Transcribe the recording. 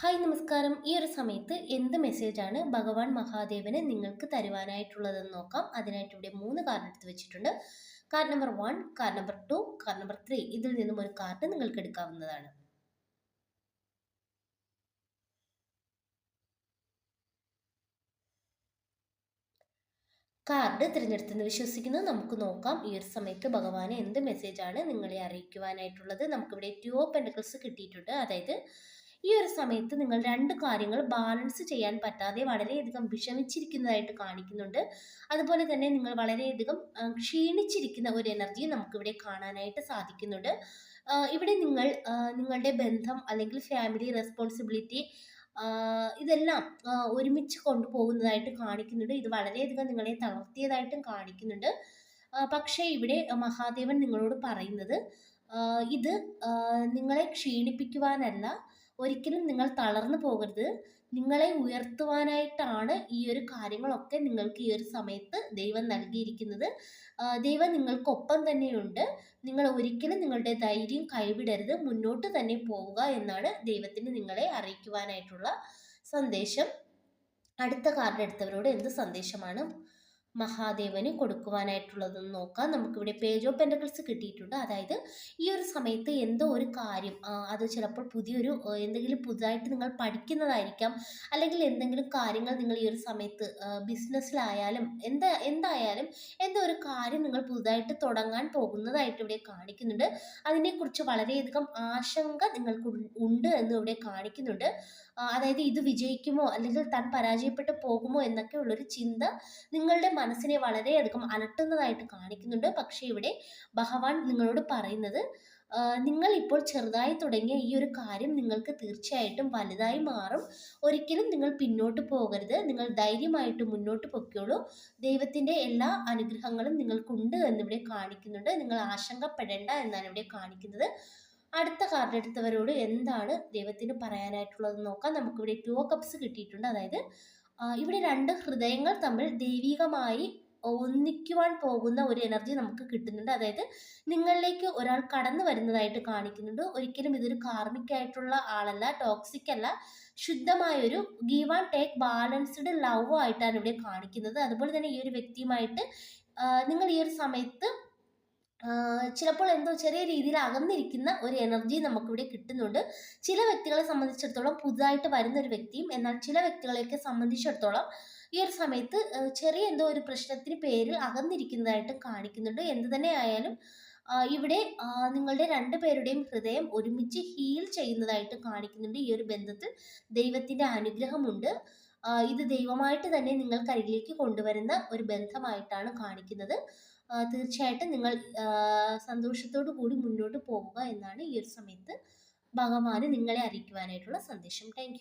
Hi നമസ്കാരം. ഈ ഒരു സമയത്ത് എന്ത് മെസ്സേജാണ് ഭഗവാൻ മഹാദേവന് നിങ്ങൾക്ക് തരുവാനായിട്ടുള്ളതെന്ന് നോക്കാം. അതിനായിട്ട് ഇവിടെ മൂന്ന് കാർഡ് എടുത്ത് വെച്ചിട്ടുണ്ട്. Card number one card number two card number three ഇതിൽ നിന്നും ഒരു കാർഡ് നിങ്ങൾക്ക് എടുക്കാവുന്നതാണ്. കാർഡ് തിരഞ്ഞെടുത്തെന്ന് വിശ്വസിക്കുന്നു. നമുക്ക് നോക്കാം. ഈ ഒരു സമയത്ത് ഭഗവാന് എന്ത് മെസ്സേജാണ് നിങ്ങളെ അറിയിക്കുവാനായിട്ടുള്ളത്. നമുക്കിവിടെ ടു ഓഫ് പെൻഡക്കിൾസ് കിട്ടിയിട്ടുണ്ട്. അതായത് ഈ ഒരു സമയത്ത് നിങ്ങൾ രണ്ട് കാര്യങ്ങൾ ബാലൻസ് ചെയ്യാൻ പറ്റാതെ വളരെയധികം വിഷമിച്ചിരിക്കുന്നതായിട്ട് കാണിക്കുന്നുണ്ട്. അതുപോലെ തന്നെ നിങ്ങൾ വളരെയധികം ക്ഷീണിച്ചിരിക്കുന്ന ഒരു എനർജി നമുക്കിവിടെ കാണാനായിട്ട് സാധിക്കുന്നുണ്ട്. ഇവിടെ നിങ്ങൾ നിങ്ങളുടെ ബന്ധം അല്ലെങ്കിൽ ഫാമിലി റെസ്പോൺസിബിലിറ്റി ഇതെല്ലാം ഒരുമിച്ച് കൊണ്ടുപോകുന്നതായിട്ട് കാണിക്കുന്നുണ്ട്. ഇത് വളരെയധികം നിങ്ങളെ തളർത്തിയതായിട്ടും കാണിക്കുന്നുണ്ട്. പക്ഷേ ഇവിടെ മഹാദേവൻ നിങ്ങളോട് പറയുന്നത് ഇത് നിങ്ങളെ ക്ഷീണിപ്പിക്കുവാനല്ല ഒരിക്കലും നിങ്ങൾ തളർന്നു പോകരുത്. നിങ്ങളെ ഉയർത്തുവാനായിട്ടാണ് ഈ ഒരു കാര്യങ്ങളൊക്കെ നിങ്ങൾക്ക് ഈ ഒരു സമയത്ത് ദൈവം നൽകിയിരിക്കുന്നത്. ദൈവം നിങ്ങൾക്കൊപ്പം തന്നെയുണ്ട്. നിങ്ങൾ ഒരിക്കലും നിങ്ങളുടെ ധൈര്യം കൈവിടരുത്. മുന്നോട്ട് തന്നെ പോവുക എന്നാണ് ദൈവത്തിന് നിങ്ങളെ അറിയിക്കുവാനായിട്ടുള്ള സന്ദേശം. അടുത്ത കാർഡ് എടുത്തവരോട് എന്ത് സന്ദേശമാണ്? മഹാദേവന് കൊടുക്കുവാനായിട്ടുള്ളതെന്ന് നോക്കാം. നമുക്കിവിടെ പേജ് ഓഫ് പെൻഡക്കിൾസ് കിട്ടിയിട്ടുണ്ട്. അതായത് ഈ ഒരു സമയത്ത് എന്തോ ഒരു കാര്യം അത് ചിലപ്പോൾ പുതിയൊരു എന്തെങ്കിലും പുതുതായിട്ട് നിങ്ങൾ പഠിക്കുന്നതായിരിക്കാം. അല്ലെങ്കിൽ എന്തെങ്കിലും കാര്യങ്ങൾ നിങ്ങൾ ഈ ഒരു സമയത്ത് ബിസിനസ്സിലായാലും എന്താ എന്തായാലും എന്തോ ഒരു കാര്യം നിങ്ങൾ പുതുതായിട്ട് തുടങ്ങാൻ പോകുന്നതായിട്ട് ഇവിടെ കാണിക്കുന്നുണ്ട്. അതിനെക്കുറിച്ച് വളരെയധികം ആശങ്ക നിങ്ങൾക്ക് ഉണ്ട് എന്ന് ഇവിടെ കാണിക്കുന്നുണ്ട്. അതായത് ഇത് വിജയിക്കുമോ? അല്ലെങ്കിൽ താൻ പരാജയപ്പെട്ടു പോകുമോ എന്നൊക്കെ ഉള്ളൊരു ചിന്ത നിങ്ങളുടെ മനസ്സിനെ വളരെയധികം അലട്ടുന്നതായിട്ട് കാണിക്കുന്നുണ്ട്. പക്ഷേ ഇവിടെ ഭഗവാൻ നിങ്ങളോട് പറയുന്നത് നിങ്ങൾ ഇപ്പോൾ ചെറുതായി തുടങ്ങിയ ഈ ഒരു കാര്യം നിങ്ങൾക്ക് തീർച്ചയായിട്ടും വലുതായി മാറും. ഒരിക്കലും നിങ്ങൾ പിന്നോട്ട് പോകരുത്. നിങ്ങൾ ധൈര്യമായിട്ട് മുന്നോട്ട് പൊക്കോളൂ ദൈവത്തിന്റെ എല്ലാ അനുഗ്രഹങ്ങളും നിങ്ങൾക്കുണ്ട് എന്നിവിടെ കാണിക്കുന്നുണ്ട്. നിങ്ങൾ ആശങ്കപ്പെടേണ്ട എന്നാണ് ഇവിടെ കാണിക്കുന്നത്. അടുത്ത കാർഡ് എടുത്തവരോട് എന്താണ് ദൈവത്തിന് പറയാനായിട്ടുള്ളത് നോക്കാം. നമുക്കിവിടെ ടു കപ്സ് കിട്ടിയിട്ടുണ്ട്. അതായത് ഇവിടെ രണ്ട് ഹൃദയങ്ങൾ തമ്മിൽ ദൈവികമായി ഒന്നിക്കുവാൻ പോകുന്ന ഒരു എനർജി നമുക്ക് കിട്ടുന്നുണ്ട്. അതായത് നിങ്ങളിലേക്ക് ഒരാൾ കടന്നു വരുന്നതായിട്ട് കാണിക്കുന്നുണ്ട്. ഒരിക്കലും ഇതൊരു കാർമിക് ആയിട്ടുള്ള ആളല്ല ടോക്സിക് അല്ല. ശുദ്ധമായൊരു give and take balanced love ആയിട്ടാണ് ഇവിടെ കാണിക്കുന്നത്. അതുപോലെ തന്നെ ഈ ഒരു വ്യക്തിയുമായിട്ട് നിങ്ങൾ ഈ ഒരു സമയത്ത് ചിലപ്പോൾ എന്തോ ചെറിയ രീതിയിൽ അകന്നിരിക്കുന്ന ഒരു എനർജി നമുക്കിവിടെ കിട്ടുന്നുണ്ട്. ചില വ്യക്തികളെ സംബന്ധിച്ചിടത്തോളം പുതുതായിട്ട് വരുന്ന ഒരു വ്യക്തിയും എന്നാൽ ചില വ്യക്തികളെയൊക്കെ സംബന്ധിച്ചിടത്തോളം ഈ ഒരു സമയത്ത് ചെറിയ എന്തോ ഒരു പ്രശ്നത്തിന് പേരിൽ അകന്നിരിക്കുന്നതായിട്ട് കാണിക്കുന്നുണ്ട്. എന്ത് തന്നെ ആയാലും ഇവിടെ നിങ്ങളുടെ രണ്ടു പേരുടെയും ഹൃദയം ഒരുമിച്ച് ഹീൽ ചെയ്യുന്നതായിട്ട് കാണിക്കുന്നുണ്ട് ഈ ഒരു ബന്ധത്തിൽ. ദൈവത്തിന്റെ അനുഗ്രഹമുണ്ട്. ഇത് ദൈവമായിട്ട് തന്നെ നിങ്ങൾക്കരികിലേക്ക് കൊണ്ടുവരുന്ന ഒരു ബന്ധമായിട്ടാണ് കാണിക്കുന്നത്. തീർച്ചയായിട്ടും നിങ്ങൾ സന്തോഷത്തോടു കൂടി മുന്നോട്ട് പോവുക എന്നാണ് ഈ ഒരു സമയത്ത് ഭഗവാന് നിങ്ങളെ അറിയിക്കുവാനായിട്ടുള്ള സന്ദേശം. താങ്ക്